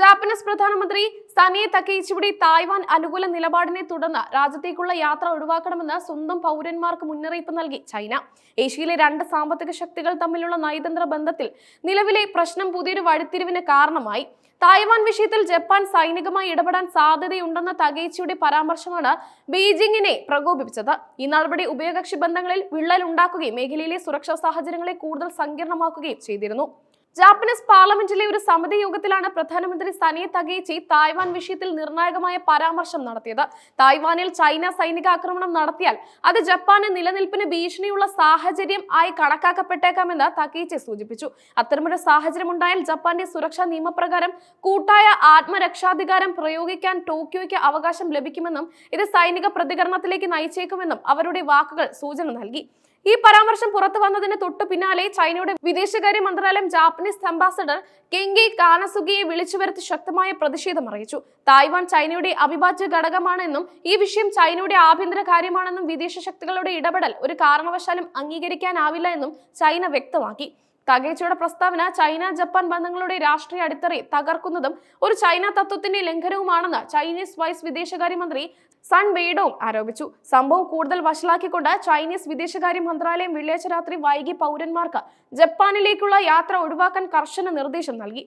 Japanese പ്രധാനമന്ത്രി സനിയെ തക്കയിച്ചുവിടെ Taiwan അനുകൂല നിലപാടിനെ തുടർന്ന് രാജ്യത്തേക്കുള്ള യാത്ര ഒഴിവാക്കണമെന്ന് സ്വന്തം പൗരന്മാർക്ക് മുന്നറിയിപ്പ് നൽകി ചൈന. ഏഷ്യയിലെ രണ്ട് സാമ്പത്തിക ശക്തികൾ തമ്മിലുള്ള നയതന്ത്ര ബന്ധത്തിൽ നിലവിലെ പ്രശ്നം പുതിയൊരു വഴിത്തിരിവിന് കാരണമായി. തായ്വാൻ വിഷയത്തിൽ ജപ്പാൻ സൈനികമായി ഇടപെടാൻ സാധ്യതയുണ്ടെന്ന തകേച്ചിയുടെ പരാമർശമാണ് ബീജിംഗിനെ പ്രകോപിപ്പിച്ചത്. ഈ നടപടി ഉഭയകക്ഷി ബന്ധങ്ങളിൽ വിള്ളൽ ഉണ്ടാക്കുകയും മേഖലയിലെ സുരക്ഷാ സാഹചര്യങ്ങളെ കൂടുതൽ സങ്കീർണമാക്കുകയും ചെയ്തിരുന്നു. ജാപ്പനീസ് പാർലമെന്റിലെ ഒരു സമിതി യോഗത്തിലാണ് പ്രധാനമന്ത്രി സനിയെ തകയിച്ചി തായ്വാൻ വിഷയത്തിൽ നിർണായകമായ പരാമർശം നടത്തിയത്. തായ്വാനിൽ ചൈന സൈനിക ആക്രമണം നടത്തിയാൽ അത് ജപ്പാന് നിലനിൽപ്പിന് ഭീഷണിയുള്ള സാഹചര്യം ആയി കണക്കാക്കപ്പെട്ടേക്കാമെന്ന് തകയിച്ചി സൂചിപ്പിച്ചു. അത്തരമൊരു സാഹചര്യം ഉണ്ടായാൽ ജപ്പാന്റെ സുരക്ഷാ നിയമപ്രകാരം കൂട്ടായ ആത്മരക്ഷാധികാരം പ്രയോഗിക്കാൻ ടോക്കിയോയ്ക്ക് അവകാശം ലഭിക്കുമെന്നും ഇത് സൈനിക പ്രതികരണത്തിലേക്ക് നയിച്ചേക്കുമെന്നും അവരുടെ വാക്കുകൾ സൂചന നൽകി. ഈ പരാമർശം പുറത്തു വന്നതിന് തൊട്ടു പിന്നാലെ ചൈനയുടെ വിദേശകാര്യ മന്ത്രാലയം ജാപ്പനീസ് അംബാസഡർ കെങ്കി കാനസുഗിയെ വിളിച്ചു വരുത്തി ശക്തമായ പ്രതിഷേധം അറിയിച്ചു. തായ്വാൻ ചൈനയുടെ അവിഭാജ്യ ഘടകമാണെന്നും ഈ വിഷയം ചൈനയുടെ ആഭ്യന്തര കാര്യമാണെന്നും വിദേശ ശക്തികളുടെ ഇടപെടൽ ഒരു കാരണവശാലും അംഗീകരിക്കാനാവില്ല എന്നും ചൈന വ്യക്തമാക്കി. തകേച്ചയുടെ പ്രസ്താവന ചൈന ജപ്പാൻ ബന്ധങ്ങളുടെ രാഷ്ട്രീയ അടിത്തറയെ തകർക്കുന്നതും ഒരു ചൈന തത്വത്തിന്റെ ലംഘനവുമാണെന്ന് ചൈനീസ് വൈസ് വിദേശകാര്യമന്ത്രി സൺ വെയ്ഡോങ് ആരോപിച്ചു. സംഭവം കൂടുതൽ വഷളാക്കിക്കൊണ്ട് ചൈനീസ് വിദേശകാര്യ മന്ത്രാലയം വെള്ളിയാഴ്ച രാത്രി വൈകി പൗരന്മാർക്ക് ജപ്പാനിലേക്കുള്ള യാത്ര ഒഴിവാക്കാൻ കർശന നിർദ്ദേശം നൽകി.